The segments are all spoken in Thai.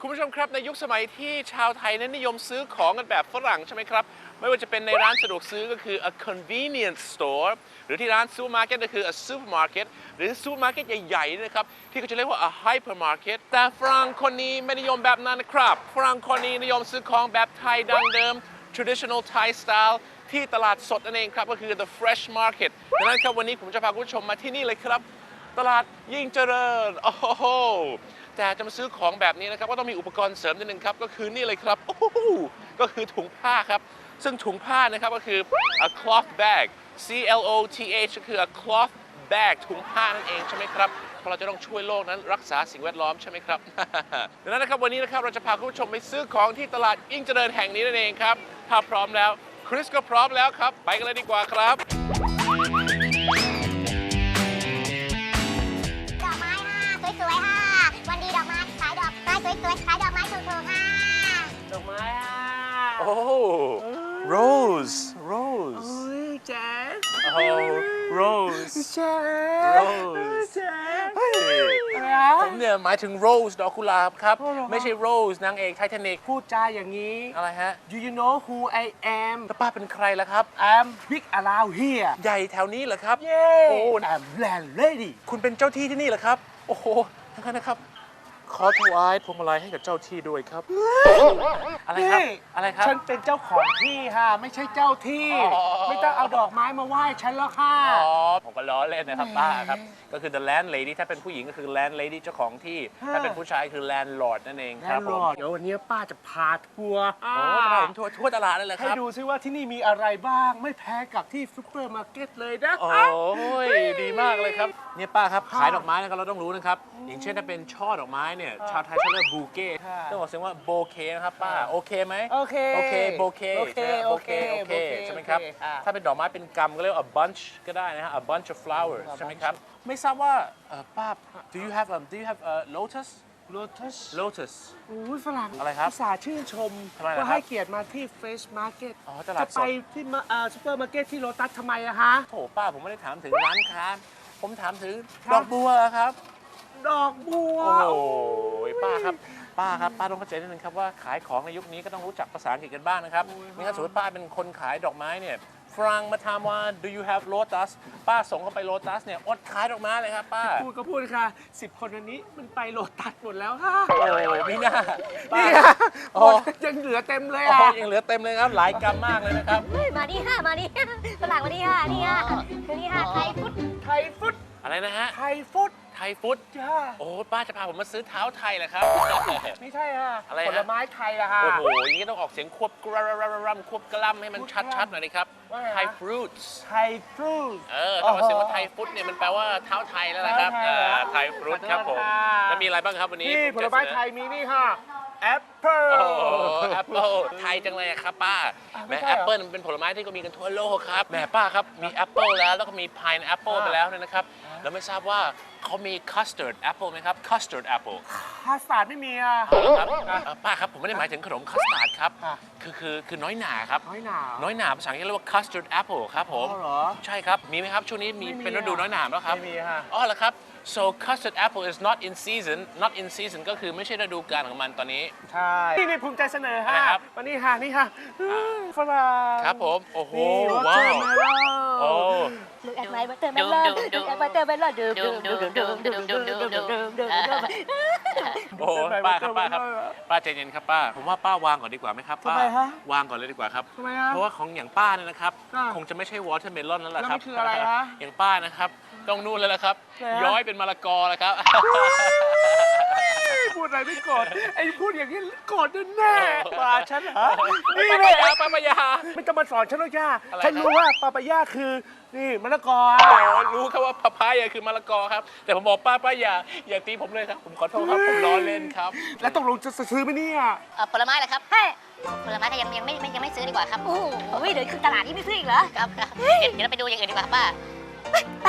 คุณผู้ชมครับในยุคสมัยที่ชาวไทยนั้นนิยมซื้อของกันแบบฝรั่งใช่ไหมครับ ไม่ว่าจะเป็นในร้านสะดวกซื้อก็คือ a convenience store หรือที่ร้านซูเปอร์มาร์เก็ตก็คือ a supermarket หรือซูเปอร์มาร์เก็ตใหญ่ๆนะครับ ที่เขาจะเรียกว่า a hypermarket แต่ฝรั่งคนนี้ไม่นิยมแบบนั้นนะครับฝรั่งคนนี้นิยมซื้อของแบบไทยดั้งเดิม traditional Thai style ที่ตลาดสดนั่นเองครับ ก็คือ the fresh market ดังนั้นครับวันนี้ผมจะพาคุณผู้ชมมาที่นี่เลยครับ ตลาดยิ่งเจริญ โอ้โห แต่จะมาซื้อของแบบนี้นะครับ ก็ต้องมีอุปกรณ์เสริมนิดนึงครับ ก็คือนี่เลยครับ โอ้โห ก็คือถุงผ้าครับ ซึ่งถุงผ้านะครับก็คือ a cloth bag C L O T H ก็คือ a cloth bag ถุงผ้านั่นเองใช่ไหมครับเพราะเราจะต้องช่วยโลกนั้นรักษาสิ่งแวดล้อมใช่ไหมครับ ดังนั้นนะครับวันนี้นะครับเราจะพาคุณผู้ชมไปซื้อของที่ตลาดยิ่งเจริญแห่งนี้นั่นเองครับ ถ้าพร้อมแล้ว คริสก็พร้อมแล้วครับ ไปกันเลยดีกว่าครับ สวยๆขายดอกไม้ถูกๆค่ะ ดอกไม้อะโอ้ Rose Rose เฮ้ยแจ๊สโอ้ Rose แจ๊ส Rose แจ๊สเฮ้ยอะไรอะผมเนี่ยหมายถึง Rose ดอกกุหลาบครับ อ๋อเหรอไม่ใช่ Rose นางเอกไททานิกพูดจาอย่างนี้ อะไรฮะ Do you know who I am แล้วป้าเป็นใครล่ะครับ I'm big around here ใหญ่แถวนี้เหรอครับ เย้ โอ้ I'm landlady คุณเป็นเจ้าที่ที่นี่เหรอครับ โอ้โหทั้งนั้นนะครับข อถวายพวงมาลัยให้กับเจ้าที่ด้วยครับ อะไรครับ นี่อะไรครับ ฉันเป็นเจ้าของที่ค่ะ ไม่ใช่เจ้าที่ อ๋อ ไม่ต้องเอาดอกไม้มาไหว้ฉันแล้วค่ะ อ๋อผมก็ล้อเล่นนะครับป้าครับ ก็คือ the landlady ถ้าเป็นผู้หญิงก็คือ landlady เจ้าของที่ ฮะ ถ้าเป็นผู้ชายคือ landlord นั่นเองครับผมเดี๋ยววันนี้ป้าจะพาทัวร์โอ้จะพาผมทั่วทั่วตลาดเลยเหรอคให้รับ ดูซิว่าที่นี่มีอะไรบ้างไม่แพ้กับที่ซุปเปอร์มาร์เก็ตเลยนะโอ้ยดีมากเลยครับ เนี่ยป้าครับขายดอกไม้นะครับเราต้องรู้นะครับ อย่างเช่นถ้าเป็นช่อดอกไม้เนี่ยชาวไทยชอบเรียกบูเก้ค่ะต้องบอกเสียงว่าโบเคนะครับป้าโอเคไหมโอเคโอเคโบเคโอเคโอเคโอเคโอเคใช่ไหมครับโอเคค่ะถ้าเป็นดอกไม้เป็นกำก็เรียกว่า a bunch ก็ได้นะฮะ a bunch of flowers ใช่ไหมครับไม่ทราบว่าเอ่อป้า do you have um, do you have a lotus โลตัส lotus อุ้ยฝรั่งอะไรครับอุตส่าห์ชื่นชมทำไมล่ะครับว่าให้เกียรติมาที่เฟสมาร์เก็ตอ๋อตลาดจะสดไปที่มาเอ่อซุปเปอร์มาร์เก็ตที่โลตัสทำไมอะฮะโถป้าผมไม่ได้ถามถึงร้านค้า ผมถามถึงครับ ดอกบัวครับ ดอกบัว โอ้โหป้าครับ ป้าครับ ป้าต้องเข้าใจนิดนึงครับว่าขายของในยุคนี้ก็ต้องรู้จักภาษาอังกฤษกันบ้างนะครับไม่งั้นสมมติป้าเป็นคนขายดอกไม้เนี่ย ฝรั่งมาถามว่า do you have lotus ป้าส่งเข้าไปโลตัสเนี่ย อดขายดอกไม้เลยครับป้า พูดก็พูดค่ะสิบคนอันนี้มันไปโลตัสหมดแล้วค่ะโอ้ไม่น่าป้า นี่คค่ะโอ้ หมดยังเหลือเต็มเลยโอ้อะยังเหลือเต็มเลยครับ หลายกรัมมากเลยนะครับ เฮ้ยมานี่ค่ะมานี่ฝรั่งมานี่ค่ะนี่ค่ะคือนี่ค่ะไทยพุทธ ไทยฟุต อะไรนะฮะ ไทยฟุต ไทยฟุต จ้า โอ้ป้าจะพาผมมาซื้อเท้าไทยเหรอครับ ไม่ใช่ค่ะอะไรฮะ ผลไม้ไทยอะค่ะโอ้โหอย่างนี้ต้องออกเสียงควบกระรัมควบกล้ำให้มันชัดๆหน่อยนะครับ ว่าไงฮะไทยฟรุตส์ไทยฟรุต เออถ้ามาเสียงว่าไทยฟุตเนี่ยมันแปลว่าเท้าไทยแล้วนะครับเท้าไทยเอเหรออไทยฟรุตครับผมขอโทษค่ะ แล้วมีอะไรบ้างครับวันนี้นี่ผลไม้ไทยมีนี่ค่ะ แอปเปิล โอ้โหแอปเปิลไทยจังเลยอะครับป้าอะแหไม่ม่ใช่แอเหรอปเปิลมันเป็นผลไม้ที่ก็มีกันทั่วโลกครับแหม่ป้าครับมีแอปเปิลแล้วแล้วก็มีพายแอปเปิลอ่าไปแล้วเนี่ยนะครับแล้วไม่ทราบว่าเขามีคัสต a ร์ดแอปเปิลไหมครับคัสต a ร์ดแอปเปิลพาสต้าไม่มีอะ ครับเอ่อป้าครับ ผมไม่ได้หมายถึงขนมคัสตาร์ดครับ ค่ะ คือคือคือน้อยหนาครับ น้อยหนา น้อยหนาภาษาอังกฤษเรียกว่า custard apple ครับผม อ๋อเหรอใช่ครับ มีไหมครับ ช่วงนี้มีไม่มีเป็นฤดูอะน้อยหนาแล้วครับไม่มีค่ะอ๋อเหรอครับ so custard apple is not in season not in season ก็คือไม่ใช่ฤดูกาลของมันตอนนี้ ใช่นี่นี่ภูมิใจเสนออะไรค่ะครับ วันนี้ค่ะนี่ค่ะฝรั่งครับผม โอ้โห นี่วอว้าเตอวร์เมลอนโอ้ Look at my watermelon Look at watermelon Dum dum dum dum dum dum dum dum dum dum dum โอ้ป้าครับป้าครับป้าใจเย็นครับป้า ผมว่าป้าวางก่อนดีกว่าไหมครับป้าทำไมฮะวางก่อนเลยดีกว่าครับ ทำไมฮะเพราะว่าของอย่างป้าเนี่ยนะครับ อ่าคงจะไม่ใช่วอเตอร์เมลอนแล้วล่ะครับแล้วมันคืออะไรฮะอย่างป้านะครับ ต้องนู่นแล้วล่ะครับ ไหนฮะ ย้อยเป็นมะละกอแล้วครับ พูดอะไรไม่โกรธไอ้พูดอย่างนี้โกรธแน่ๆมาฉันเหรอนี่ป้าเลปายยาป้าปายา ไม่ต้องมาสอนฉันหรอกย่าอะไรฉันครับรู้ว่าปาปายาคือ นี่มะละกอโอ้รู้ครับว่าพะพายาคือมะละกอครับ แต่ผมบอกป้าป้าอย่าอย่าตีผมเลยครับ ผมขอโทษครับ ผมล้อเล่นครับ แล้วตกลงจะซื้อไหมเนี่ยเอ่อผลไม้เหรอครับเฮ้ยผลไม้ถ้ายังยังไม่ยังไม่ซื้อดีกว่าครับ โอ้โหเดี๋ยวคือตลาดนี้ไม่ซื้ออีกเหรอ ครับครับเดี๋ยวเดี๋ยวเราไปดูอย่างอื่นดีกว่าป้า ไป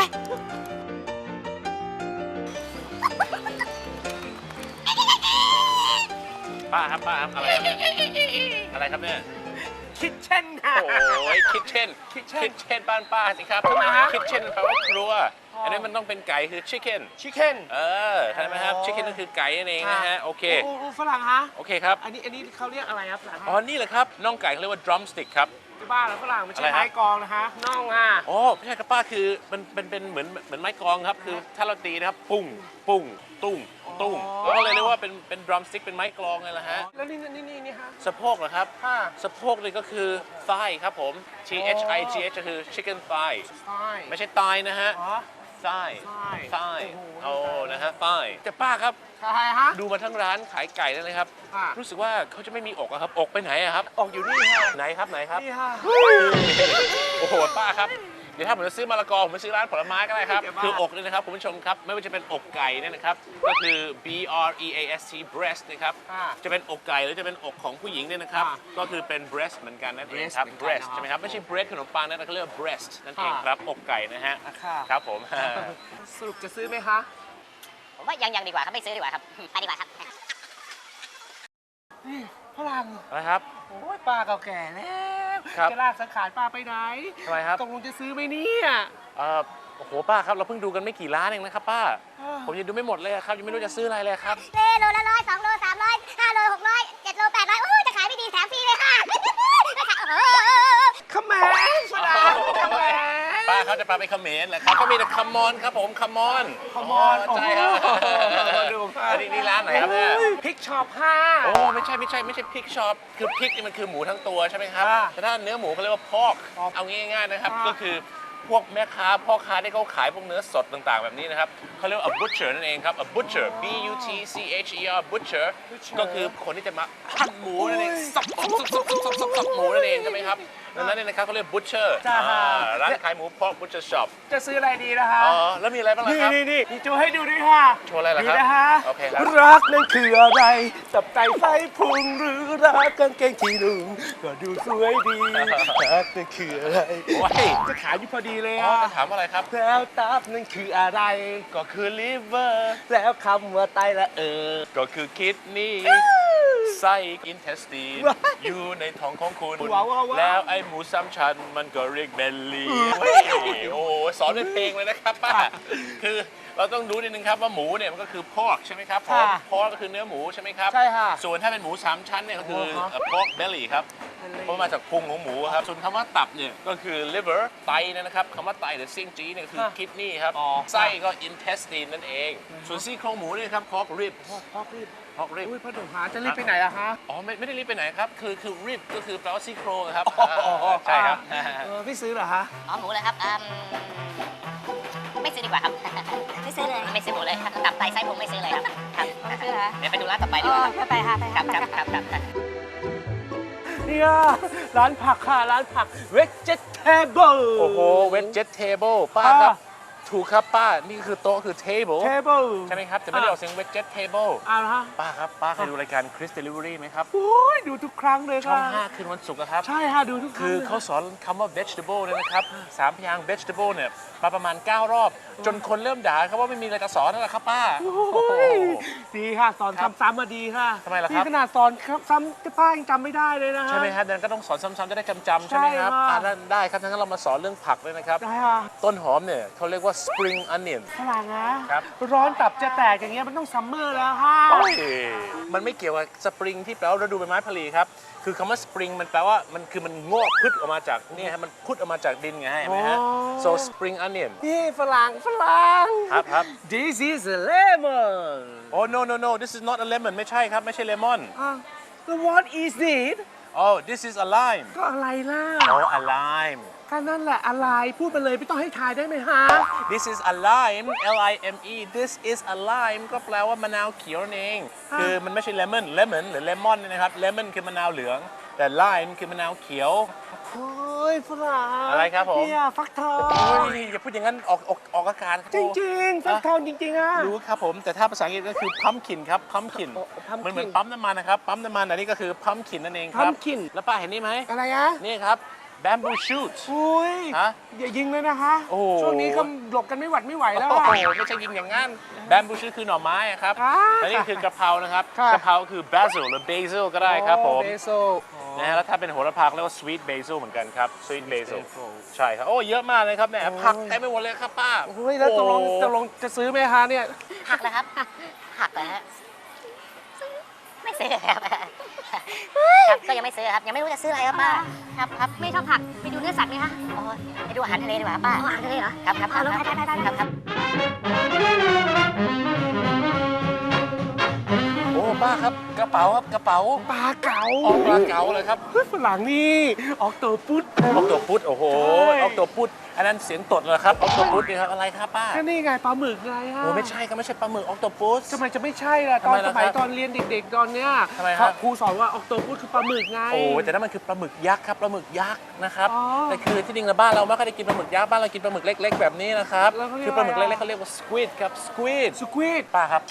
ป้าครับป้าครับอะไรครับเนี่ยอะไรครับเนี่ยคิดเช่นค่ะ โอ้ยคิดเช่น Kitchen คิดเช่นบ้านป้าสิครับทำไมฮะคิดเช่นแปลว่าครัว อ๋ออันนี้มันต้องเป็นไก่คือ chicken ชิคเก้นเออใช่ไหมครับอ๋อ chicken ก็คือไก่นั่นเองนะฮะโอเคโอ้โหฝรั่งฮะ โอเคครับ อันนี้อันนี้เขาเรียกอะไรครับฝรั่งอ๋อ นี่แหละครับน่องไก่เขาเรียกว่า drumstick ครับ จะบ้าแล้วฝรั่งมันใช้อะไรครับไม้กลองนะคะน่องอะ อ๋อไม่ใช่ครับป้าคือมันเป็นเป็นเหมือนเหมือนไม้กลองครับ คือถ้าเราตีนะครับ ปุ้ง ปุ้ง ตุ้ง ตุ้งอ๋อ เราก็เลยเรียกว่าเป็นเป็น drumstick เป็นไม้กลองไงล่ะฮะแล้วนี่นี่นี่นี่ฮะสะโพกเหรอครับ ค่ะสะโพกนี่ก็คือ thigh ครับผม T H I G H ก็คือ chicken thigh ใช่ไม่ใช่ thigh นะฮะ อ๋อ thigh thigh thigh โอ้โอ้โหนะฮะ thigh แต่ป้าครับ ใช่ฮะ ดูมาทั้งร้านขายไก่แล้วนะครับค่ะ รู้สึกว่าเขาจะไม่มีอกอะครับ อกไปไหนอะครับ ออกอยู่นี่ค่ะไหนครับไหนครับ นี่ค่ะโอ้โหป้าครับ เดี๋ยวถ้าผมจะซื้อมะละกอผมไปซื้อร้านผลไม้ก็ได้ครับเดี๋ยวบ้าคืออกเนี่ยนะครับคุณผู้ชมครับ ไม่ว่าจะเป็นอกไก่เนี่ยนะครับ ก็คือ B R E A S T breast นะครับค่ะจะเป็นอกไก่หรือจะเป็นอกของผู้หญิงเนี่ยนะครับค่ะก็คือเป็น breast เหมือนกันนั่นเอง breast ครับเหมือนกัน breast เนอะใช่ไหมครับ ไม่ใช่ bread ขนมปังนะแต่เขาเรียกว่า breast นั่นเองค่ะครับ อกไก่นะฮะอะค่ะครับผม สรุปจะซื้อไหมคะ ผมว่ายังยังดีกว่าครับไม่ซื้อดีกว่าครับ ไปดีกว่าครับนี่ฝรั่งอะไรครับ โอ้ยป้าเก่าแก่แล้ว ครับ จะลากสังขารป้าไปไหนทำไมครับตกลงจะซื้อไหมเนี่ยเอ่อโอ้โหป้าครับเราเพิ่งดูกันไม่กี่ร้านเองนะครับป้าอ่าผมยังดูไม่หมดเลยอะครับยังไม่รู้จะซื้ออะไรเลยครับเลโลละร้อยสองโลสามร้อยห้าโลหกร้อยเจ็ดโลแปดร้อยโอ้ยจะขายไม่ดีแถมฟรีเลยค่ะ ไม่ขายเออขแมนฝรั่งขแมน ป้าเขาจะพาไปเขมรเหรอครับเขามีแต่คัมมอนครับผมคัมมอน Come on ใช่ครับโอ้โหดูครับอันนี้นี่ร้านไหนครับเนี่ยพริกช็อปห้าโอ้ไม่ใช่ไม่ใช่ไม่ใช่พริกช็อปคือพริกนี่มันคือหมูทั้งตัวใช่ไหมครับอ่าแต่ถ้าเนื้อหมูเขาเรียกว่าพอกครับเอาง่ายๆนะครับอ่าก็คือพวกแม่ค้าพ่อค้าที่เขาขายพวกเนื้อสดต่างๆ แบบนี้นะครับเขาเรียกว่า a butcher นั่นเองครับ a butcher b u t c h e r butcher butcher ก็คือคนที่จะมาหั่นหมูนั่นเองสับสับสับสับสับสับสับหมูนั่นเองใช่ไหมครับ ดังนั้นเนี่ยนะครับเขาเรียก butcher จ้า อ่าร้านขายหมูพอก butcher shop จะซื้ออะไรดีนะคะอ๋อแล้วมีอะไรบ้างล่ะนี่ครับ นี่นี่นี่โชว์ให้ดูด้วยค่ะโชว์อะไรล่ะดูครับนะคะโอเคครับ รักนั่นคืออะไร ตับไตไส้พุงหรือรักกางเกงที่นุ่งก็ดูสวยดี รักนั่นคืออะไรว้ายจะขายอยู่พอดีเลยอ๋ออะจะถามอะไรครับ แล้วตับนั่นคืออะไร ก็คือ liver แล้วคำว่าไตละเออ ก็คือ kidney ไส้ intestine ว้ายอยู่ในท้องของคุณ ว้าวว้าวว้าว แล้วไอ้หมูสามชั้นมันก็เรียก belly โอ้โหสอนเป็นเพลงเลยนะครับป้าคือเราต้องดูนิดนึงครับว่าหมูเนี่ยมันก็คือ pork ใช่ไหมครับผมค่ะ pork ก็คือเนื้อหมูใช่ไหมครับใช่ค่ะส่วนถ้าเป็นหมูสามชั้นเนี่ยก็คือโอ้โห pork belly ครับ เพราะมาจากพุงของหมูครับ ส่วนคำว่าตับเนี่ยก็คือ liver ไตเนี่ยนะครับคำว่าไตหรือซิ่งจีเนี่ยคือ ค่ะ kidney ครับ อ๋อ ไส้ก็ intestine นั่นเอง ส่วนซี่โครงหมูเนี่ยครับ pork rib พอกรีบ pork rib อุ้ยพ่อหนุ่มหาจะรีบไปไหนอะคะอ๋อไม่ไม่ได้รีบไปไหนครับ คือคือ rib ก็คือแปลว่าซี่โครงครับอ๋อใช่ครับเออไม่ซื้อเหรอคะอ๋อหมูเลยครับอืมไม่ซื้อดีกว่าครับ ไม่ซื้อเลย ไม่ซื้อหมูเลยครับตับไตไส้พุงไม่ซื้อเลยครับครับไม่ซื้อเหรอเดี๋ยวไปดูร้านต่อไปดีกว่าครับไปไปค่ะไปครัค่ะบครับครับครับเนี่ยร้านผักค่ะร้านผัก vegetable โอ้โห vegetable ป้าอ่าครับ ถูกครับป้า นี่คือโต๊ะคือ table table ใช่ไหมครับ แต่ไม่ได้ออกเสียง vegetable อ่าฮะป้าครับ ป้าเคยดูรายการ Chris Delivery ไหมครับ โอ้ย ดูทุกครั้งเลยช่องค่ะ5คืนวันศุกร์อะครับ ใช่ค่ะดูทุกครั้งคือลยเขาสอนคำว่า vegetable เนี่ยนะครับสามพยางค์ vegetable เนี่ยมาประมาณ 9 รอบ จนคนเริ่มด่าครับว่าไม่มีอะไรจะสอนนั่นแหละครับป้า โอ้ยดีค่ะ สอนครับซ้ำๆมาดีค่ะทำไมล่ะครับ นี่ขนาดสอนซ้ำจะป้ายังจำไม่ได้เลยนะฮะ ใช่ไหมฮะดังนั้นก็ต้องสอนซ้ำๆจะได้จำๆใช่ไหมครับใช่ค่ะอ่าได้ได้ครับงั้นเรามาสอนเรื่องผักเลยนะครับได้ค่ะต้นหอมเนี่ยเขาเรียกว่า spring onion ฝรั่งนะครับ ร้อนตับจะแตกอย่างเงี้ยมันต้องซัมเมอร์แล้วค่ะมันไม่เกี่ยวกับสปริงที่แปลว่าฤดูใบไม้ผลิครับ คือคำว่าสปริงมันแปลว่ามันคือมันงอกพืชออกมาจากเนี่ยฮะมันพุดออกมาจากดินไงเห็นไหมฮะอ๋อ so spring onion นี่ฝรั่งฝรั่ง ครับครับ This is a lemon oh no no no this is not a lemon ไม่ใช่ครับ ไม่ใช่เลมอน อะ What is it oh this is a lime ก็อะไรล่ะ oh a lime ก็นั่นแหละอะไรพูดไปเลยไม่ต้องให้ทายได้ไหมฮะ this is a lime L I M E this is a lime ก็แปลว่ามะนาวเขียวนั่นเองอ่าคือมันไม่ใช่ lemon lemon หรือ lemon เนี่ยนะครับ lemon คือมะนาวเหลือง แต่ lime คือมะนาวเขียว โอ้ยฝรั่งอะไรครับผม เนี่ยฟักทองโอ้ยอย่าพูดอย่างนั้นออกออกออกอาการครับจริงๆฟักทองจริงๆอะ รู้ครับผม แต่ถ้าภาษาอังกฤษก็คือ pumpkin ครับ pumpkin โอ้ pumpkin มันเหมือนปั๊มน้ำมันนะครับ ปั๊มน้ำมันอันนี้ก็คือ pumpkin นั่นเองครับ pumpkin แล้วป้าเห็นนี่ไหมอะไรอะนี่ครับ bamboo shoot อุ้ยฮะอย่ายิงเลยนะคะโอ้โหช่วงนี้ก็หลบกันไม่หวัดไม่ไหวแล้วโอ้อะโหไม่ใช่ยิงอย่างนั้น bamboo shoot คือหน่อไม้อะครับอ่าและนี่คือกะเพรานะครับค่ะ กะเพราคือ basil หรือ basil ก็ได้ครับผมเบโซอ๋อนะฮะแล้วถ้าเป็นโหระพาเรียกว่า sweet basil เหมือนกันครับ sweet basil basil ใช่ครับ โอ้เยอะมากเลยครับแม่โอ้ยผักเต็มไปหมดเลยครับป้า โอ้ยแล้วตกลงโอ้ตกลงจะซื้อไหมฮะเนี่ย หักแล้วครับ หักแล้วฮะ ไม่ซื้อครับครับก็ยังไม่ซื้อครับยังไม่รู้จะซื้ออะไรครับป้าครับครับไม่ชอบผักไปดูเนื้อสัตว์ไหมคะโอ้ยไปดูอาหารทะเลดีกว่าป้าอ๋ออาหารทะเลเหรอครับครับคเอารับแล้วไปไปไปไปครับครับ ครับกระเป๋าครับกระเป๋าปลาเก๋าออกปลาเก๋าเลยครับเฮ้ยฝรั่งนี่ออกตัวปุ๊ด ออกตัวพุดโอ้โหใช่ออกตัวพุดอันนั้นเสียงตดเลยครับออกตัวพุดนี่ครับอะไรครับป้าก็นี่ไงปลาหมึกไงฮะโอ้ไม่ใช่ครับไม่ใช่ปลาหมึกออกตัวพุด ทำไมจะไม่ใช่ล่ะตทำอนไมสล่ะมัยครับตอนเรียนเด็ก ๆ ตอนเนี้ยทำไมครับ ครูสอนว่าออกตัวปุ๊ดคือปลาหมึกไง โอ้แต่นั่นมันคือปลาหมึกยักษ์ครับปลาหมึกยักษ์นะครับอ๋อแต่คือที่จริงแล้วบ้านเราไม่ค่อยได้กินปลาหมึกยักษ์บ้านเรากินปลาหมึกเล็ก ๆ แบบนี้นะครับแล้วเขาเรียกคือปลาหมึกอะไรเล็กๆอะ เขาเรียกว่า squid ครับ squid สควิดป้าครับ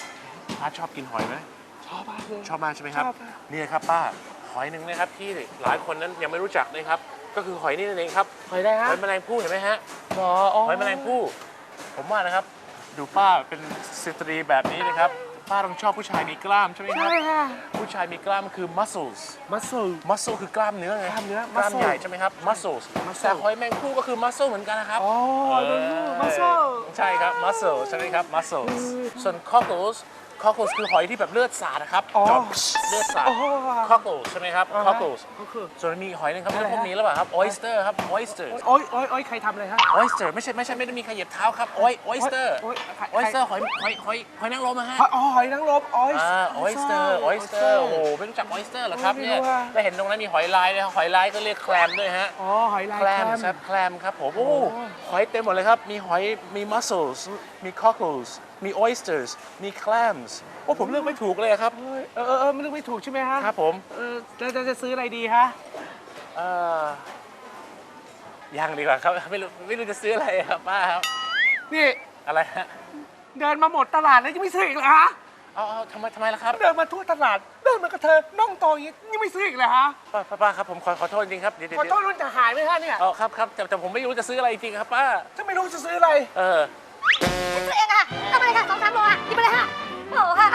ป้าชอบกินหอยไหมช อบมากเลย ชอบมากใช่ไหมครับชอบค่ะนี่ครับป้าหอยหนึ่งนะครับที่หลายคนนั้นยังไม่รู้จักนะครับ ก็คือหอยนี่นั่นเองครับหอยได้หฮะอยแมลงภู่เห็นไหมฮะอ๋ออ๋อหอยแมลงภู่ผมว่านะครับ ดูป้าเป็นสตรีแบบนี้นะครับ ป้าต้องชอบผู้ชายมีกล้ามใช่ไหมครับ ใช่ค่ะ ผู้ชายมีกล้ามคือ muscles มัสเซล muscle คือกล้ามเนื้อไงกล้ามเนื้อกล้าม muscle ใหญ่ใช่ไหมครับ muscles muscle แต่หอยแมงผู้ก็คือ muscle เหมือนกันนะครับ อ๋อ เออมัสเซลใช่ครับ muscle ใช่ไหมครับ muscles ส่วน cockles cockles คือหอยที่แบบเลือดสาดนะครับอ๋อจอดเลือดสาดอ๋อ cockles ใช่ไหมครับอ่าฮะ cockles ก็คือส่วนมีอีกหอยหนึงครับอะไรพวกฮะนี้แล้วเปล่าครับ oyster ครับ oyster โอ้ยโอ้ยโอ้ยใครทำเลยฮะ oyster ไม่ใช่ไม่ใช่ไม่ได้มีใครเหยียบเท้าครับ oy oyster โอ้ยใคร oyster หอยหอยหอยหอยนางรมนะฮะหอยอ๋อหอยนางรมออยอ่า oyster oyster โอ้โหไม่รู้จัก oyster เหรอครับไม่รู้เนี่ยอะแล้วเห็นตรงนั้นมีหอยลายเลยครับหอยลายก็เรียกแคลมด้วยฮะอ๋อหอยลายแคลมแคครับแคลมครับผมโอ้โอ้หอยเต็มหมดเลยครับมีหอยมี mussels มี cockles มี oysters มี clams โอ้ผมเลือกไม่ถูกเลยครับเฮ้ยเออเออเออมันนึกไม่ถูกใช่ไหมฮะครับผม เออแล้วจะจะซื้ออะไรดีฮะเอ่อยังดีกว่าครับไม่รู้ไม่รู้จะซื้ออะไรครับป้าครับ นี่อะไรฮะ เดินมาหมดตลาดแล้วยังไม่ซื้ออีกเหรอฮะเอาเอาทำไมทำไมล่ะครับเดินมาทั่วตลาดเดินมากระเทยน่องโตอย่างนี้ยังไม่ซื้ออีกเลยฮะป้าป้าป้าครับผมขอขอโทษจริงๆครับเดี๋ยวเดี๋ยวขอโทษรุ่นจะหายไหมฮะเนี่ยเออครับครับแต่แต่ผมไม่รู้จะซื้ออะไรจริงๆครับป้า ถ้าไม่รู้จะซื้ออะไร เออตัวเอเอามาเลยค่ะสองสามโลอะหยิบไปเลยค่ะ โอ้โหค่ะ